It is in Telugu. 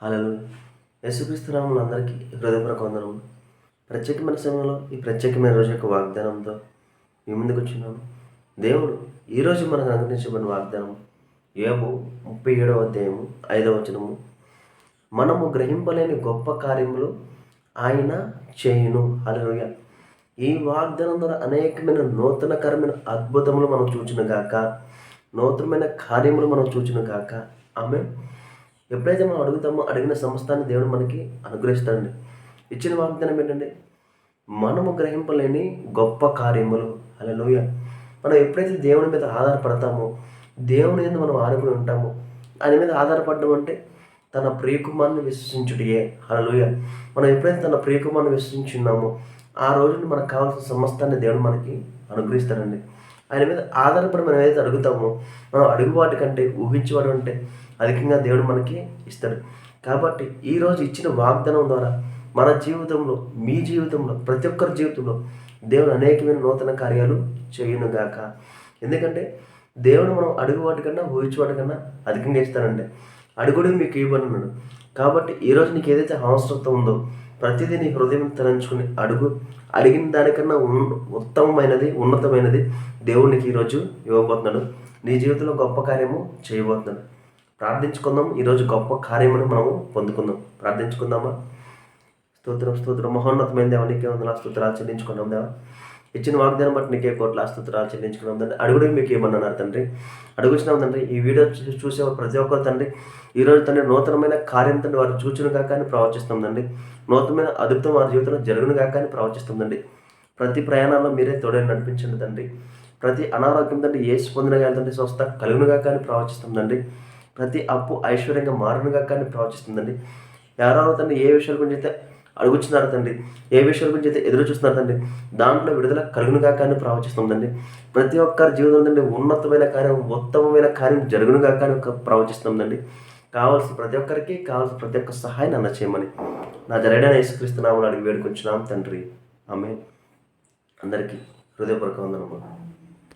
హలో యేసుక్రీస్తునామలు అందరికీ హృదయపూర్వక వందనము ప్రత్యేకమైన సమయంలో ఈ ప్రత్యేకమైన రోజు యొక్క వాగ్దానంతో మీ ముందుకు వచ్చినాము. దేవుడు ఈరోజు మనకు అనుగ్రహించబడిన వాగ్దానం ఏబు ముప్పై ఏడవ అధ్యాయము ఐదవ వచనము. మనము గ్రహింపలేని గొప్ప కార్యములు ఆయన చేయును. హలోయ ఈ వాగ్దానం ద్వారా అనేకమైన నూతనకరమైన అద్భుతములు మనం చూచిన గాక నూతనమైన కార్యములు మనం చూచిన గాక ఆమె ఎప్పుడైతే మనం అడుగుతామో అడిగిన సంస్థాన్ని దేవుడు మనకి అనుగ్రహిస్తాడండి. ఇచ్చిన వాగ్దానం ఏంటంటే మనము గ్రహింపలేని గొప్ప కార్యములు. అలా మనం ఎప్పుడైతే దేవుని మీద ఆధారపడతామో దేవుని మీద మనం ఆనుకుని ఉంటామో ఆయన మీద ఆధారపడడం అంటే తన ప్రియకుమార్ని విశ్వసించుడియే హలలుయ మనం ఎప్పుడైతే తన ప్రియకుమార్ని విశ్వసించున్నామో ఆ రోజున మనకు కావాల్సిన సమస్తాన్ని దేవుడు మనకి అనుగ్రహిస్తాడండి. ఆయన మీద ఆధారపడి మనం ఏదైతే అడుగుతామో మనం అడుగువాటి కంటే ఊహించేవాడు అంటే అధికంగా దేవుడు మనకి ఇస్తాడు. కాబట్టి ఈరోజు ఇచ్చిన వాగ్దానం ద్వారా మన జీవితంలో మీ జీవితంలో ప్రతి ఒక్కరి జీవితంలో దేవుడు అనేకమైన నూతన కార్యాలు చేయనుగాక. ఎందుకంటే దేవుడు మనం అడుగు వాటికన్నా ఊహించేవాటి వాటికన్నా అధికంగా ఇస్తానండి అడుగుడు మీకు ఇవ్వనున్నాడు కాబట్టి ఈరోజు నీకు ఏదైతే అవసరత ఉందో ప్రతిదీ నీ హృదయం తలంచుకుని అడుగు. అడిగిన దానికన్నా ఉన్ ఉత్తమమైనది ఉన్నతమైనది దేవునికి ఈరోజు ఇవ్వబోతున్నాడు. నీ జీవితంలో గొప్ప కార్యము చేయబోతున్నాడు. ప్రార్థించుకుందాం. ఈరోజు గొప్ప కార్యమును మనము పొందుకుందాం. ప్రార్థించుకుందామా? స్తోత్రం స్తోత్రం. మహోన్నతమైన దేవ నీకే వందల స్తోత్రాలు చెల్లించుకున్నాం దేవా. ఇచ్చిన వాగ్దానం బట్టి నీకే కోట్ల స్తోత్రాలు చెల్లించుకున్నాం తండ్రి అడుగుడు మీకు ఏమన్నారు తండ్రి? అడుగుచున్నాం తండ్రి ఈ వీడియో చూసే ప్రతి ఒక్కరు తండ్రి ఈరోజు తండ్రి నూతనమైన కార్యం తండ్రి వారు చూచును కాక అని ప్రవచిస్తాం తండ్రి నూతనమైన అద్భుతం వారి జీవితంలో జరుగును కాక అని ప్రవచిస్తాం తండ్రి ప్రతి ప్రయాణంలో మీరే తోడని నడిపించండి తండ్రి. ప్రతి అనారోగ్యం తండ్రి ఏసు పొందిన కానీ తండ్రి స్వస్థ కలుగును కాక ప్రవచిస్తాం తండ్రి ప్రతి అప్పు ఐశ్వర్యంగా మారును కానీ ప్రవచిస్తుందండి. ఎవరెవరో తండ్రి ఏ విషయాల గురించి అయితే అడుగుచున్నారు తండ్రి? ఏ విషయాల గురించి అయితే ఎదురు చూస్తున్నారు తండ్రి? దాంట్లో విడుదల కలుగును కాక అని ప్రవచిస్తుందండి ప్రతి ఒక్కరి జీవితం తండ్రి ఉన్నతమైన కార్యం ఉత్తమమైన కార్యం జరుగును కాక అని ప్రవచిస్తుందండి కావాల్సిన ప్రతి ఒక్కరికి కావాల్సిన ప్రతి ఒక్క సహాయాన్ని అన్న చేయమని నా జరైన యేసుక్రీస్తునామని అడిగి వేడుకొచ్చున్నాం తండ్రి. ఆమె అందరికీ హృదయపూర్వక వందనము